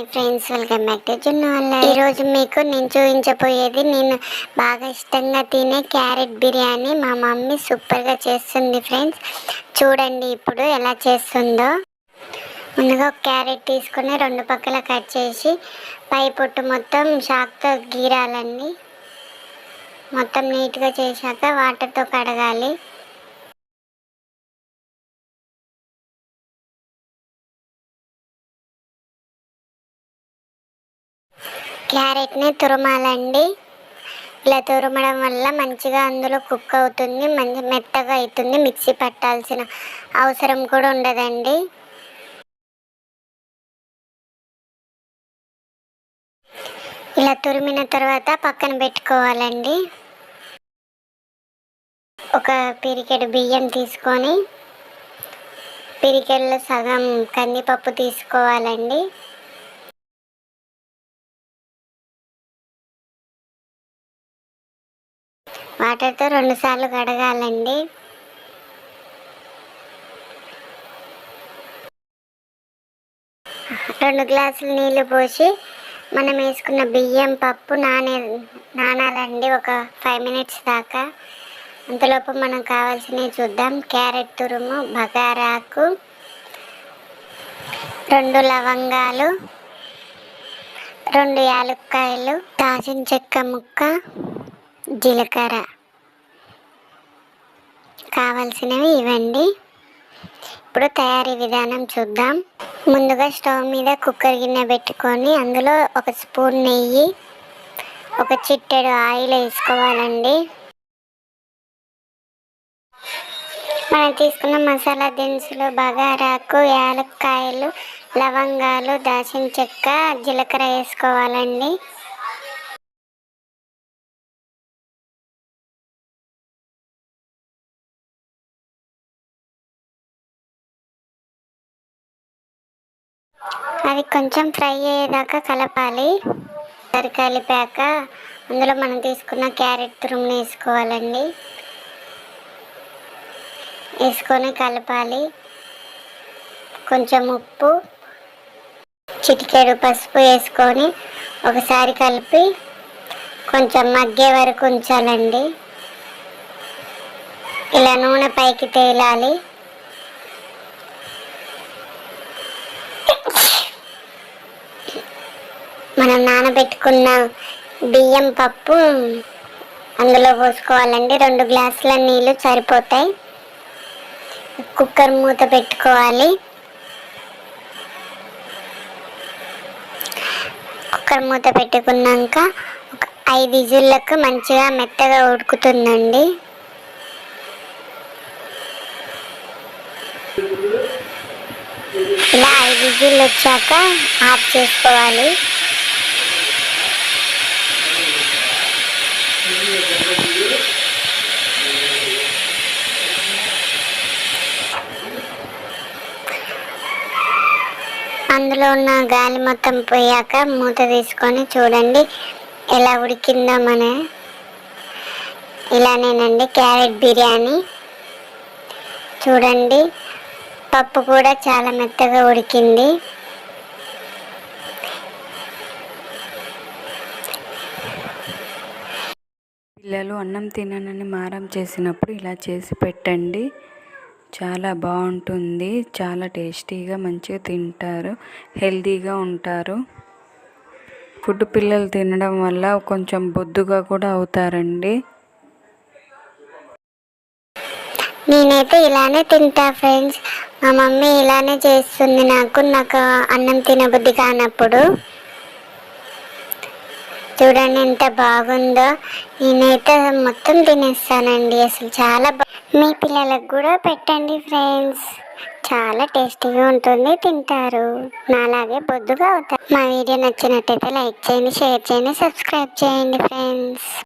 Hi friends welcome back to జున్ను వల్ల ఈరోజు మీకు నేను చూపించబోయేది నేను బాగా ఇష్టంగా తినే క్యారెట్ బిర్యానీ మా మమ్మీ సూపర్గా చేస్తుంది ఫ్రెండ్స్. చూడండి ఇప్పుడు ఎలా చేస్తుందో. ముందుగా ఒక క్యారెట్ తీసుకొని రెండు పక్కల కట్ చేసి పై పొట్టు మొత్తం షాక్తో గీరాలండి. మొత్తం నీట్గా చేశాక వాటర్తో కడగాలి. క్యారెట్ని తురమాలండి. ఇలా తురమడం వల్ల మంచిగా అందులో కుక్ అవుతుంది మంచి మెత్తగా అవుతుంది మిక్సీ పట్టాల్సిన అవసరం కూడా ఉండదండి. ఇలా తురిమిన తర్వాత పక్కన పెట్టుకోవాలండి. ఒక పిరికెడు బియ్యం తీసుకొని పిరికెల్లో సగం కందిపప్పు తీసుకోవాలండి. వాటర్తో రెండుసార్లు కడగాలండి రెండు గ్లాసులు నీళ్ళు పోసి మనం వేసుకున్న బియ్యం పప్పు నానే నానాలండి ఒక ఫైవ్ మినిట్స్ దాకా. అంతలోపు మనం కావాల్సినవి చూద్దాం. క్యారెట్ తురుము బగారాకు రెండు లవంగాలు రెండు యాలుక్కాయలు దాచిన చెక్క ముక్క జీలకర్ర. కావాల్సినవి ఇవ్వండి. ఇప్పుడు తయారీ విధానం చూద్దాం. ముందుగా స్టవ్ మీద కుక్కర్ గిన్నె పెట్టుకొని అందులో ఒక స్పూన్ నెయ్యి ఒక చిట్టెడు ఆయిల్ వేసుకోవాలండి. మనం తీసుకున్న మసాలా దినుసులు బగారాకు యాలక్కాయలు లవంగాలు దాచిన చెక్క జీలకర్ర వేసుకోవాలండి. అది కొంచెం ఫ్రై అయ్యేదాకా కలపాలి. సరి కలిపాక అందులో మనం తీసుకున్న క్యారెట్ తురుముని వేసుకోవాలండి. వేసుకొని కలపాలి. కొంచెం ఉప్పు చిటికెడు పసుపు వేసుకొని ఒకసారి కలిపి కొంచెం మగ్గే వరకు ఉంచాలండి. ఇలా నూనె పైకి తేలాలి. మనం నానబెట్టుకున్న బియ్యం పప్పు అందులో పోసుకోవాలండి. రెండు గ్లాసుల నీళ్ళు సరిపోతాయి. కుక్కర్ మూత పెట్టుకోవాలి. కుక్కర్ మూత పెట్టుకున్నాక ఒక ఐదు ఇజుళ్ళకు మంచిగా మెత్తగా ఉడుకుతుందండి. ఇలా ఐదు ఇజుళ్ళు వచ్చాక ఆఫ్ చేసుకోవాలి. అందులో ఉన్న గాలి మొత్తం పోయాక మూత తీసుకొని చూడండి ఎలా ఉడికిందో మన ఇలానేనండి క్యారెట్ బిర్యానీ. చూడండి పప్పు కూడా చాలా మెత్తగా ఉడికింది. పిల్లలు అన్నం తిననని మారం చేసినప్పుడు ఇలా చేసి పెట్టండి. చాలా బాగుంటుంది. చాలా టేస్టీగా మంచిగా తింటారు. హెల్తీగా ఉంటారు. ఫుడ్ పిల్లలు తినడం వల్ల కొంచెం బొద్దుగా కూడా అవుతారండి. నేనైతే ఇలానే తింటా ఫ్రెండ్స్. మా మమ్మీ ఇలానే చేస్తుంది నాకు. నాకు అన్నం తినబుద్ధి కానప్పుడు. చూడండి ఎంత బాగుందో. నేనైతే మొత్తం తినేస్తానండి. అసలు చాలా మీ పిల్లలకు కూడా పెట్టండి ఫ్రెండ్స్. చాలా టేస్టీగా ఉంటుంది తింటారు. నాలాగే బొద్దుగా అవుతారు. మా వీడియో నచ్చినట్టయితే లైక్ చేయండి షేర్ చేయండి సబ్స్క్రైబ్ చేయండి ఫ్రెండ్స్.